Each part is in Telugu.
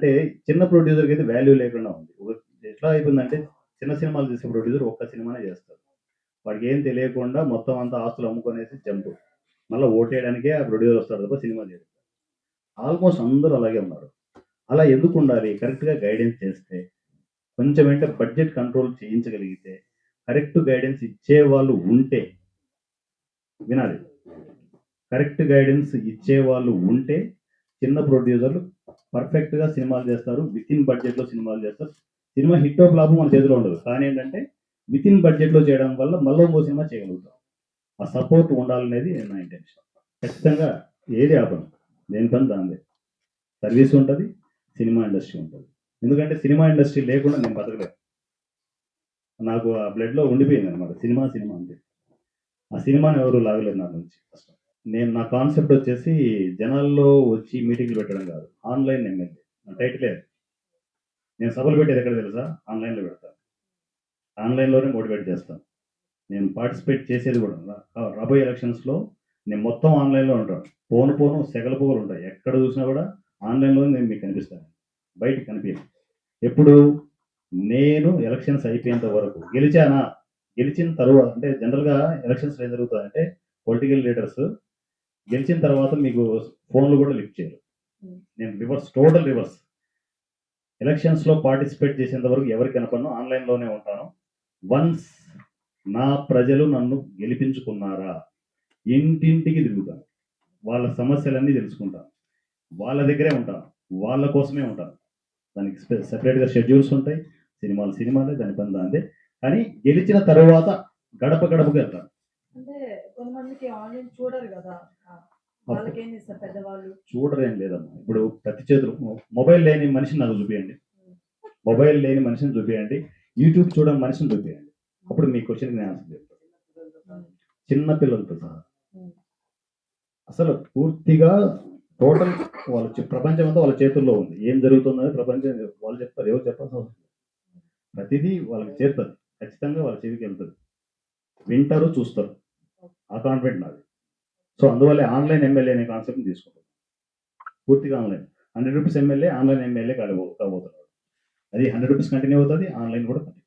అంటే చిన్న ప్రొడ్యూసర్కి అయితే వాల్యూ లేకుండా ఉంది. ఒక ఎట్లా అయిపోయిందంటే చిన్న సినిమాలు తీసే ప్రొడ్యూసర్ ఒక్క సినిమానే చేస్తారు. వాడికి ఏం తెలియకుండా మొత్తం అంతా ఆస్తులు అమ్ముకొనేసి జంపు మళ్ళీ ఓటేయడానికే ఆ ప్రొడ్యూసర్ వస్తాడు తప్ప సినిమా చేస్తారు ఆల్మోస్ట్ అందరూ అలాగే ఉన్నారు. అలా ఎందుకు ఉండాలి? కరెక్ట్గా గైడెన్స్ చేస్తే కొంచెం అంటే బడ్జెట్ కంట్రోల్ చేయించగలిగితే కరెక్ట్ గైడెన్స్ ఇచ్చే వాళ్ళు ఉంటే వినాలి. కరెక్ట్ గైడెన్స్ ఇచ్చే వాళ్ళు ఉంటే చిన్న ప్రొడ్యూసర్లు పర్ఫెక్ట్గా సినిమాలు చేస్తారు. విత్ ఇన్ బడ్జెట్లో సినిమాలు చేస్తారు. సినిమా హిట్ ఆఫ్ లాభం మన చేతిలో ఉండదు. కానీ ఏంటంటే విత్ ఇన్ బడ్జెట్లో చేయడం వల్ల మళ్ళీ ఇంకో సినిమా చేయగలుగుతాం. ఆ సపోర్ట్ ఉండాలనేది నా ఇంటెన్షన్ ఖచ్చితంగా ఏది ఆపడం దేని పని దాందే సర్వీస్ ఉంటుంది సినిమా ఇండస్ట్రీ ఉంటుంది. ఎందుకంటే సినిమా ఇండస్ట్రీ లేకుండా నేను బతకలేదు నాకు ఆ బ్లడ్లో ఉండిపోయింది అనమాట సినిమా సినిమా అంతే. ఆ సినిమాని ఎవరు లాగలేదు నా నుంచి. ఫస్ట్ నేను నా కాన్సెప్ట్ వచ్చేసి జనాల్లో వచ్చి మీటింగ్లు పెట్టడం కాదు. ఆన్లైన్ ఎమ్మెల్యే నా టైటిలే నేను సభలు పెట్టేది ఎక్కడ తెలుసా? ఆన్లైన్లో పెడతాను ఆన్లైన్లోనే మోటివేట్ చేస్తాను నేను పార్టిసిపేట్ చేసేది కూడా రాబోయే ఎలక్షన్స్లో నేను మొత్తం ఆన్లైన్లో ఉంటాను. పోను పోను సెగల పొగలు ఉంటాయి. ఎక్కడ చూసినా కూడా ఆన్లైన్లో నేను మీకు కనిపిస్తాను. బయటికి కనిపించను. ఎప్పుడు? నేను ఎలక్షన్స్ అయిపోయేంత వరకు. గెలిచానా? గెలిచిన తర్వాత అంటే జనరల్గా ఎలక్షన్స్ ఏం జరుగుతుందంటే పొలిటికల్ లీడర్స్ గెలిచిన తర్వాత మీకు ఫోన్లు కూడా లిఫ్ట్ చేయరు. నేను రివర్స్ టోటల్ రివర్స్. ఎలక్షన్స్లో పార్టిసిపేట్ చేసేంత వరకు ఎవరికి కనపడను ఆన్లైన్లోనే ఉంటాను. వన్స్ నా ప్రజలు నన్ను గెలిపించుకున్నారా ఇంటింటికి తిరుగుతాను. వాళ్ళ సమస్యలన్నీ తెలుసుకుంటాను. వాళ్ళ దగ్గరే ఉంటాను. వాళ్ళ కోసమే ఉంటాను. దానికి స్పె- సెపరేట్గా షెడ్యూల్స్ ఉంటాయి. సినిమాలు సినిమాలే దాని పని దాందే కానీ గెలిచిన తర్వాత గడప గడపకు వెళ్తాను. అంటే కొంతమందికి ఆన్లైన్ చూడరు కదా. ఆ, వాళ్ళకి ఏం చేస్తారు పెద్దవాళ్ళు? చూడరేం లేదమ్మా. ఇప్పుడు ప్రతి చేతులు మొబైల్ లేని మనిషిని నాకు చూపించండి మొబైల్ లేని మనిషిని చూపించండి యూట్యూబ్ చూడని మనిషిని చూపించండి అప్పుడు మీ క్వశ్చన్కి నేను ఆన్సర్ చెప్తాను. చిన్న పిల్లలతో సహా. అసలు పూర్తిగా టోటల్ వాళ్ళ ప్రపంచం అంతా వాళ్ళ చేతుల్లో ఉంది. ఏం జరుగుతుందని ప్రపంచం వాళ్ళు చెప్తారు. ఎవరు చెప్పాల్సిన అవసరం. ప్రతిదీ వాళ్ళకి చేరుతుంది. ఖచ్చితంగా వాళ్ళ చెవికి వెళ్తుంది. వింటారు చూస్తారు. ఆ కాన్ఫిడెంట్ నాది. సో అందువల్ల ఆన్లైన్ ఎమ్మెల్యే అనే కాన్సెప్ట్ తీసుకుంటాం పూర్తిగా online. Hundred rupees MLA online MLA కాబో కాబోతున్నాడు. అది హండ్రెడ్ రూపీస్ కంటిన్యూ అవుతుంది ఆన్లైన్ కూడా కంటిన్యూ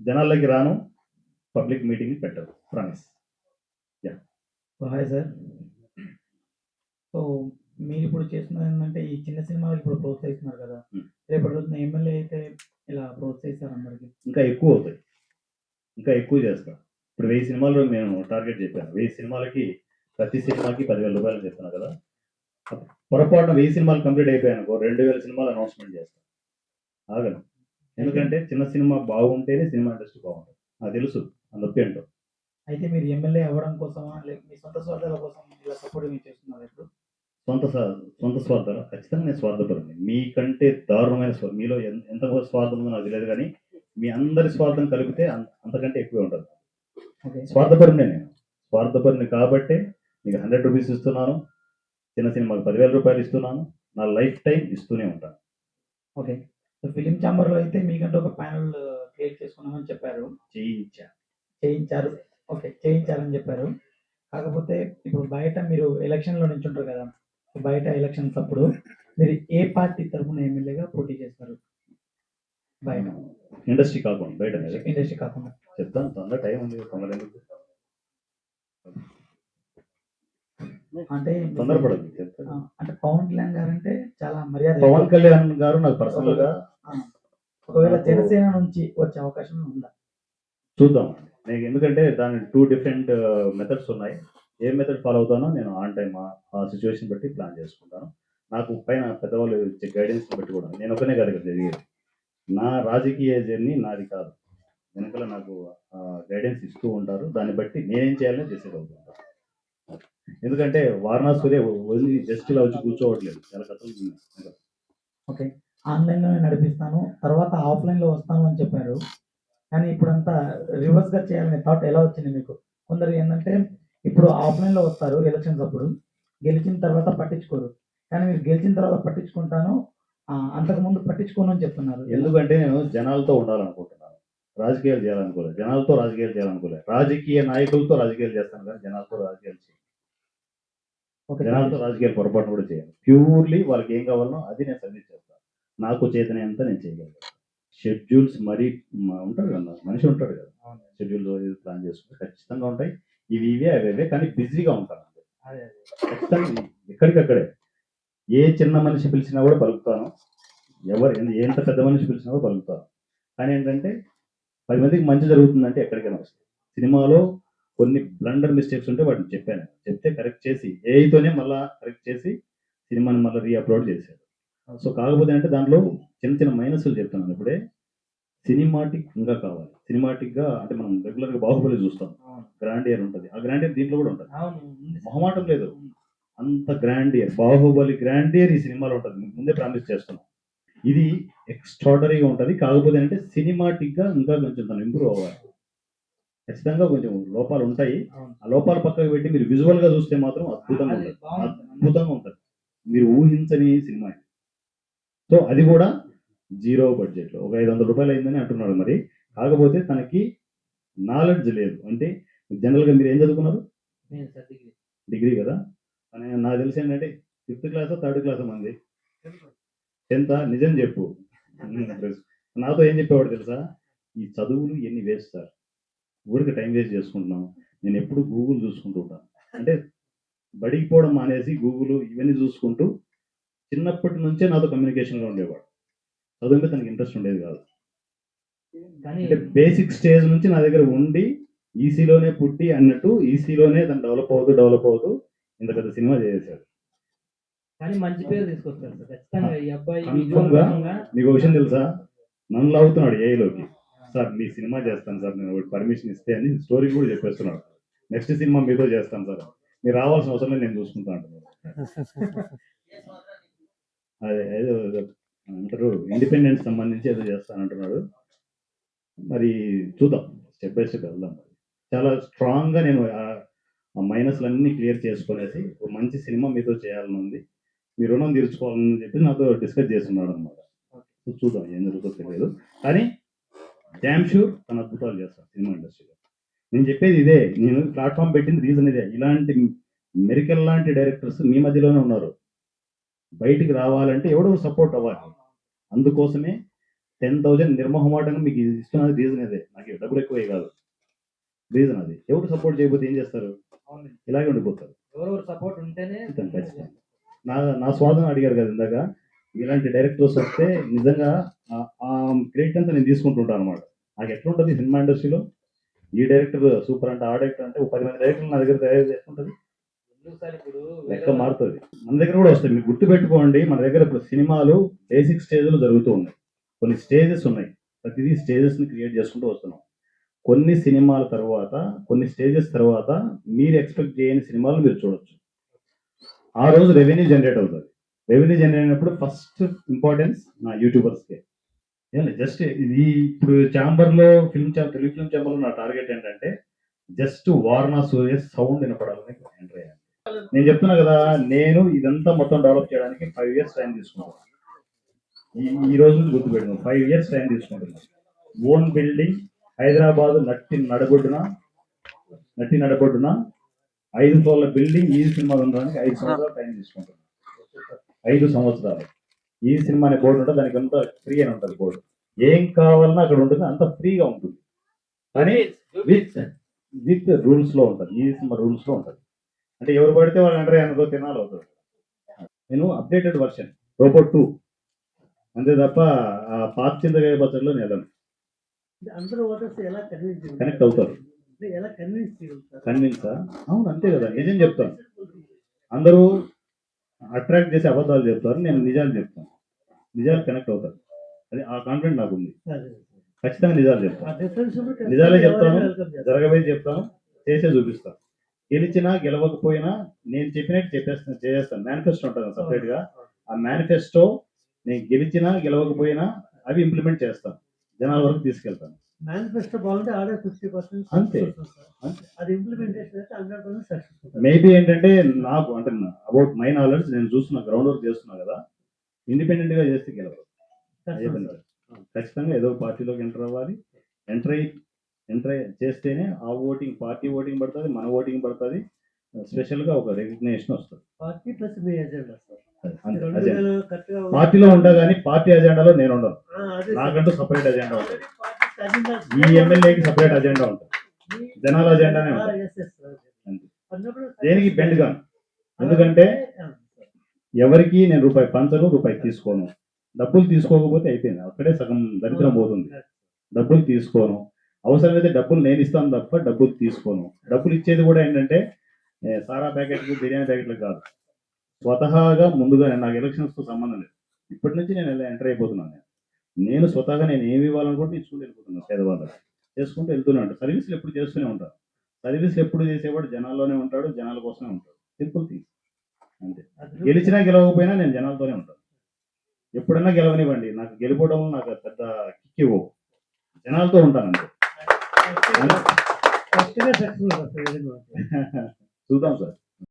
జనాల్లోకి రాను పబ్లిక్ మీటింగ్ పెట్టరు promise so hi sir so మీరు ఇప్పుడు చేస్తున్నది ఏంటంటే ఈ చిన్న సినిమాలు ఇప్పుడు ప్రోత్సహిస్తున్నారు కదా. Hmm. రేపటి రోజున ఎమ్మెల్యే అయితే ఇలా ప్రోత్సహిస్తారు అందరికి? ఇంకా ఎక్కువ అవుతాయి. ఇంకా ఎక్కువ చేస్తా ఇప్పుడు వెయ్యి సినిమాలు నేను టార్గెట్ చెప్పాను వెయ్యి సినిమాలకి ప్రతి సినిమాకి పదివేల రూపాయలు చెప్తున్నా కదా. పొరపాటున వెయ్యి సినిమాలు కంప్లీట్ అయిపోయానుకో రెండు వేల సినిమాలు అనౌన్స్మెంట్ చేస్తాను ఆగను ఎందుకంటే చిన్న సినిమా బాగుంటేనే సినిమా ఇండస్ట్రీ బాగుంటుంది. నాకు తెలుసు. ఆ నొప్పి ఏంటో అయితే మీరు ఎమ్మెల్యే అవ్వడం కోసమా? లేక మీ సొంత స్వార్థాల కోసం ఇలా సపోర్ట్ మీరు చేస్తున్నారు ఇప్పుడు? సొంత సొంత స్వార్థాలు? ఖచ్చితంగా నేను స్వార్థపరండి మీకంటే దారుణమైన స్వార్థం మీలో ఎంత స్వార్థం ఉందో నాకు తెలియదు కానీ మీ అందరి స్వార్థం కలిపితే అంత- అంతకంటే ఎక్కువే ఉంటుంది. స్వార్థపరునే నేను. స్వార్థపరుని కాబట్టే మీకు హండ్రెడ్ రూపీస్ ఇస్తున్నాను. చిన్న సినిమాకి పదివేల రూపాయలు ఇస్తున్నాను. నా లైఫ్ టైం ఇస్తూనే ఉంటాను ఓకే. సో ఫిలిం ఛాంబర్లో అయితే మీకంటే ఒక ప్యానల్ క్రియేట్ చేసుకున్నామని చెప్పారు. చేయించా. చేయించారు. ఓకే చేయించారని చెప్పారు. కాకపోతే ఇప్పుడు బయట మీరు ఎలక్షన్లో నించుంటారు కదా. బయట ఎలక్షన్స్ అప్పుడు మీరు ఏ పార్టీ తరఫున ఎమ్మెల్యేగా పోటీ చేస్తారు? బయట. ఇండస్ట్రీ కాకుండా బయట ఇండస్ట్రీ కాకుండా. చెప్తాను తొందర టైం ఉంది తొందర ఎందుకు అంటే తొందరపడదు అంటే పవన్ కళ్యాణ్ గారు అంటే చాలా మర్యాద పవన్ కళ్యాణ్ గారు నాకు పర్సనల్గా ఒకవేళ జనసేన నుంచి వచ్చే అవకాశం ఉందా? చూద్దాం. నేను ఎందుకంటే దాని టూ డిఫరెంట్ మెథడ్స్ ఉన్నాయి. ఏ మెథడ్ ఫాలో అవుతానో నేను ఆన్ టైం ఆ సిచ్యువేషన్ బట్టి ప్లాన్ చేసుకుంటాను. నాకు పైన పెద్దవాళ్ళు ఇచ్చే గైడెన్స్ బట్టి కూడా. నేను ఒకనే కాదు జరిగేది. నా రాజకీయ జర్నీ నాది కాదు. వెనకల నాకు గైడెన్స్ ఇస్తూ ఉంటారు. దాన్ని బట్టి నేనేం చేయాలని చేసేది అవుతుంటాను ఎందుకంటే వారణాసురే వదిలి జస్ట్ ఇలా వచ్చి కూర్చోవట్లేదు. చాలా కథలు ఓకే. ఆన్లైన్లోనే నడిపిస్తాను. తర్వాత ఆఫ్లైన్లో వస్తాను అని చెప్పారు. కానీ ఇప్పుడంతా రివర్స్గా చేయాలనే థాట్ ఎలా వచ్చింది మీకు? కొందరు ఏంటంటే ఇప్పుడు ఆఫ్లైన్లో వస్తారు ఎలక్షన్స్ అప్పుడు. గెలిచిన తర్వాత పట్టించుకోరు. కానీ మీరు గెలిచిన తర్వాత పట్టించుకుంటాను. అంతకుముందు పట్టించుకోను అని చెప్తున్నారు. ఎందుకంటే నేను జనాలతో ఉండాలనుకుంటున్నాను. రాజకీయాలు చేయాలనుకోలేదు జనాలతో రాజకీయాలు చేయాలనుకోలేదు రాజకీయ నాయకులతో రాజకీయాలు చేస్తాను కానీ జనాలతో రాజకీయాలు చేయను. ఓకే. జనాలతో రాజకీయాలు పొరపాటు కూడా చేయాలి ప్యూర్లీ వాళ్ళకి ఏం కావాలనో అది నేను సర్వీస్ చేస్తాను. నాకు చేతనంత నేను చేయగలను. షెడ్యూల్స్ మరీ ఉంటాడు కదా మనిషి ఉంటాడు కదా. షెడ్యూల్ ప్లాన్ చేసుకుంటే ఖచ్చితంగా ఉంటాయి. ఇవి ఇవే అవి కానీ బిజీగా ఉంటాను అంతే. ఖచ్చితంగా ఎక్కడికక్కడే. ఏ చిన్న మనిషి పిలిచినా కూడా పలుకుతాను. ఎవరు ఎంత- పెద్ద మనిషి పిలిచినా కూడా పలుకుతాను. కానీ ఏంటంటే పది మందికి మంచి జరుగుతుందంటే ఎక్కడికైనా వస్తుంది సినిమాలో కొన్ని బ్లండర్ మిస్టేక్స్ ఉంటే వాటిని చెప్పాను. చెప్తే కరెక్ట్ చేసి ఏఐతోనే మళ్ళా కరెక్ట్ చేసి సినిమాని మళ్ళీ రీఅప్లోడ్ చేశాడు సో కాకపోతే అంటే దాంట్లో చిన్న చిన్న మైనస్లు చెప్తున్నాను ఇప్పుడే. సినిమాటిక్ ఇంకా కావాలి. సినిమాటిక్గా అంటే మనం రెగ్యులర్గా బాహుబలి చూస్తాం. గ్రాండ్ ఇయర్ ఉంటుంది. ఆ గ్రాండ్ ఇయర్ దీంట్లో కూడా ఉంటుంది. మొహమాటం లేదు. అంత grandeur. Baahubali grandeur ఈ సినిమాలో ఉంటుంది. ముందే ప్రామిస్ చేస్తున్నాం. ఇది ఎక్స్ట్రాడనరీగా ఉంటుంది. కాకపోతే అంటే సినిమాటిక్గా ఇంకా కొంచెం తను ఇంప్రూవ్ అవ్వాలి. ఖచ్చితంగా కొంచెం లోపాలు ఉంటాయి. ఆ లోపాలు పక్కకు పెట్టి మీరు విజువల్గా చూస్తే మాత్రం అద్భుతంగా అది ఉంటుంది. అద్భుతంగా ఉంటుంది. మీరు ఊహించని సినిమా. సో అది కూడా జీరో బడ్జెట్లో ఒక ఐదు వందల రూపాయలు అయిందని అంటున్నాడు మరి. కాకపోతే తనకి నాలెడ్జ్ లేదు. అంటే జనరల్గా మీరు ఏం చదువుకున్నారు నేను సార్ డిగ్రీ. డిగ్రీ కదా ఏంటంటే ఫిఫ్త్ క్లాస్ థర్డ్ క్లాస్ మంది? టెన్త్ నిజం చెప్పు. నాతో ఏం చెప్పేవాడు తెలుసా? ఈ చదువులు ఎన్ని వేస్ట్ సార్? ఊరికి టైం వేస్ట్ చేసుకుంటున్నాం. నేను ఎప్పుడు గూగుల్ చూసుకుంటూ ఉంటాను అంటే బడికి పోవడం మానేసి గూగుల్ ఇవన్నీ చూసుకుంటూ చిన్నప్పటి నుంచే నాతో కమ్యూనికేషన్లో ఉండేవాడు. చదువు మీద తనకి ఇంట్రెస్ట్ ఉండేది కాదు. కానీ అంటే బేసిక్ స్టేజ్ నుంచి నా దగ్గర ఉండి ఈసీలోనే పుట్టి అన్నట్టు ఈసీలోనే తను డెవలప్ అవుతూ డెవలప్ అవుతూ ఇంత పెద్ద సినిమా చేశాడు. కానీ మంచి పేరు తీసుకొస్తారు సార్. ఖచ్చితంగా ఈ అబ్బాయి ఒక విషయం తెలుసా? నన్ను లాగుతున్నాడు ఏఐలోకి సార్ మీ సినిమా చేస్తాను సార్ నేను పర్మిషన్ ఇస్తే అని స్టోరీ కూడా చెప్పేస్తున్నాడు. నెక్స్ట్ సినిమా మీతో చేస్తాను సార్. మీరు రావాల్సిన అవసరం లేదు నేను చూసుకుంటా అంటున్నాడు. అదే ఏదో అంటారు ఇండిపెండెన్స్ సంబంధించి ఏదో చేస్తానంటున్నాడు మరి చూద్దాం స్టెప్ బై స్టెప్ వెళ్దాం చాలా స్ట్రాంగ్గా నేను ఆ మైనస్లన్నీ క్లియర్ చేసుకునేసి ఒక మంచి సినిమా మీతో చేయాలని ఉంది మీ రుణం తీర్చుకోవాలని చెప్పి నాతో డిస్కస్ చేస్తున్నాడు అనమాట చూద్దాం ఏం జరుగుతుందో తెలియదు కానీ డ్యామ్ షూర్ తన అద్భుతాలు చేస్తాను సినిమా ఇండస్ట్రీలో. నేను చెప్పేది ఇదే. నేను ప్లాట్ఫామ్ పెట్టింది రీజన్ ఇదే. ఇలాంటి మెరికల్ లాంటి డైరెక్టర్స్ మీ మధ్యలోనే ఉన్నారు. బయటికి రావాలంటే ఎవడో సపోర్ట్ అవ్వాలి. అందుకోసమే టెన్ థౌజండ్ నిర్మోహమాటంగా మీకు ఇస్తున్నది రీజన్ ఇదే. నాకు డబ్బులు ఎక్కువ కాదు. రీజన్ అది. ఎవరు సపోర్ట్ చేయకపోతే ఏం చేస్తారు. ఇలాగే ఉండిపోతారు. ఎవరెవరు సపోర్ట్ ఉంటేనే ఖచ్చితంగా. నా నా స్వాదం అడిగారు కదా ఇందాక ఇలాంటి డైరెక్టర్స్ వస్తే నిజంగా ఆ- క్రెడిట్ అంతా నేను తీసుకుంటుంటాను అనమాట నాకు ఎట్లుంటుంది సినిమా ఇండస్ట్రీలో? ఈ డైరెక్టర్ సూపర్ అంటే ఆ డైరెక్టర్ అంటే పది మంది డైరెక్టర్లు నా దగ్గర తయారు చేసుకుంటుంది. ఇప్పుడు లెక్క మారుతుంది. మన దగ్గర కూడా వస్తాయి. మీరు గుర్తు పెట్టుకోండి మన దగ్గర ఇప్పుడు సినిమాలు బేసిక్ స్టేజ్లు జరుగుతూ ఉన్నాయి. కొన్ని స్టేజెస్ ఉన్నాయి. ప్రతిదీ స్టేజెస్ని క్రియేట్ చేసుకుంటూ వస్తున్నాం. కొన్ని సినిమాల తర్వాత కొన్ని స్టేజెస్ తర్వాత మీరు ఎక్స్పెక్ట్ చేయని సినిమాలు మీరు చూడొచ్చు. ఆ రోజు రెవెన్యూ జనరేట్ అవుతుంది. రెవెన్యూ జనరేట్ అయినప్పుడు ఫస్ట్ ఇంపార్టెన్స్ నా యూట్యూబర్స్కే. జస్ట్ ఇది ఇప్పుడు ఛాంబర్లో ఫిల్మ్ ఫిల్మ్ తెలుగు ఫిల్మ్ ఛాంబర్లో నా టార్గెట్ ఏంటంటే జస్ట్ వార్నా సూర్య సౌండ్ వినపడాలని ఎంటర్ అయ్యాను నేను చెప్తున్నా కదా నేను ఇదంతా మొత్తం డెవలప్ చేయడానికి ఫైవ్ ఇయర్స్ టైం తీసుకున్నాను. ఈ ఈ రోజు నుంచి గుర్తుపెట్టుకున్నాను ఫైవ్ ఇయర్స్ టైం తీసుకుంటున్నాను ఓన్ బిల్డింగ్ హైదరాబాద్ నట్టి నడబొడ్డున నట్టి నడబొడ్డున ఐదు ఫ్లోర్ల బిల్డింగ్ ఈ సినిమా ఉండడానికి ఐదు సంవత్సరాలు టైం తీసుకుంటుంది. ఐదు సంవత్సరాలు. ఈ సినిమా అనే బోర్డు ఉంటుంది దానికి అంతా ఫ్రీ అని ఉంటుంది బోర్డు. ఏం కావాలన్నా అక్కడ ఉంటుంది అంత ఫ్రీగా ఉంటుంది. కానీ విత్ విత్ రూల్స్లో ఉంటుంది ఈ సినిమా రూల్స్లో ఉంటుంది. అంటే ఎవరు పడితే వాళ్ళు ఎంటర్ అనుకో తినాలి అవుతుంది. నేను అప్డేటెడ్ వర్షన్ రోబోట్ టూ. అంతే తప్ప ఆ పాత చింతకాయ పచ్చడిలో నేను వెళ్ళను. అందరూ ఓటర్స్ ఎలా కన్విన్స్ కనెక్ట్ అవుతారు. ఎలా కన్విన్స్ చేయగలుగుతారు కన్విన్సా అవును అంతే కదా. నిజం చెప్తాను. అందరూ అట్రాక్ట్ చేసే అబద్ధాలు చెప్తారు నేను నిజాలు చెప్తాను. నిజాలు కనెక్ట్ అవుతారు. అది ఆ కాన్ఫిడెంట్ నాకు ఉంది. ఖచ్చితంగా నిజాలు చెప్తాను. నిజాలే చెప్తాను. జరగబోయి చెప్తాను చేసే చూపిస్తాను. గెలిచినా గెలవకపోయినా నేను చెప్పినట్టు చెప్పేస్తాను చేసేస్తాను. మేనిఫెస్టో ఉంటుంది సపరేట్గా. ఆ మేనిఫెస్టో నేను గెలిచినా గెలవకపోయినా అవి ఇంప్లిమెంట్ చేస్తాను. జనాల వరకు తీసుకెళ్తాను. మేనిఫెస్టో బాగుంటే ఆడే ఫిఫ్టీ పర్సెంట్ అంతే. అది ఇంప్లిమెంటేషన్ అయితే హండ్రెడ్ పర్సెంట్ మేబీ ఏంటంటే నాకు అంటే అబౌట్ మై నాలెడ్జ్ నేను చూస్తున్నా గ్రౌండ్ వర్క్ చేస్తున్నా కదా ఇండిపెండెంట్గా చేస్తే కాదు. ఖచ్చితంగా ఏదో పార్టీలోకి ఎంటర్ అవ్వాలి. ఎంటర్ అయ్యి ఎంటర్ చేస్తేనే ఆ ఓటింగ్ పార్టీ ఓటింగ్ పడుతుంది మన ఓటింగ్ పడుతుంది. స్పెషల్గా ఒక రికగ్నేషన్ వస్తుంది. పార్టీ ప్లస్ మీ ఎజెండా సార్ పార్టీలో ఉంటా కానీ పార్టీ అజెండాలో నేను ఉండను. నాకంటూ సపరేట్ అజెండా ఉంటుంది. ఈ ఎమ్మెల్యేకి సపరేట్ అజెండా ఉంటుంది. జనాల అజెండానే ఉంటుంది. దేనికి బెండ్ కాను ఎందుకంటే. ఎవరికి నేను రూపాయి పంచను రూపాయి తీసుకోను. డబ్బులు తీసుకోకపోతే అయిపోయింది. అక్కడే సగం దరిద్రం పోతుంది. డబ్బులు తీసుకోను. అవసరమైతే డబ్బులు నేను ఇస్తాను తప్ప డబ్బులు తీసుకోను. డబ్బులు ఇచ్చేది కూడా ఏంటంటే సారా ప్యాకెట్లకు బిర్యానీ ప్యాకెట్లకు కాదు. స్వతహాగా ముందుగా నాకు ఎలక్షన్స్తో సంబంధం లేదు ఇప్పటి నుంచి నేను ఎంటర్ అయిపోతున్నాను నేను. నేను స్వతహాగా నేను ఏమి ఇవ్వాలనుకుంటే ఇచ్చుకుంటూ వెళ్ళిపోతున్నాను పేదవాళ్ళకి చేసుకుంటూ వెళ్తూనే ఉంటాను సర్వీసులు ఎప్పుడు చేస్తూనే ఉంటాను సర్వీసులు ఎప్పుడు చేసేవాడు జనాల్లోనే ఉంటాడు జనాల కోసమే ఉంటాడు సింపుల్ థింగ్ అంతే గెలిచినా గెలవకపోయినా నేను జనాలతోనే ఉంటాను ఎప్పుడన్నా గెలవనివ్వండి నాకు గెలిపోవడం నాకు పెద్ద కిక్ ఇవ్వవు జనాలతో ఉంటాను అంతే. చూద్దాం సార్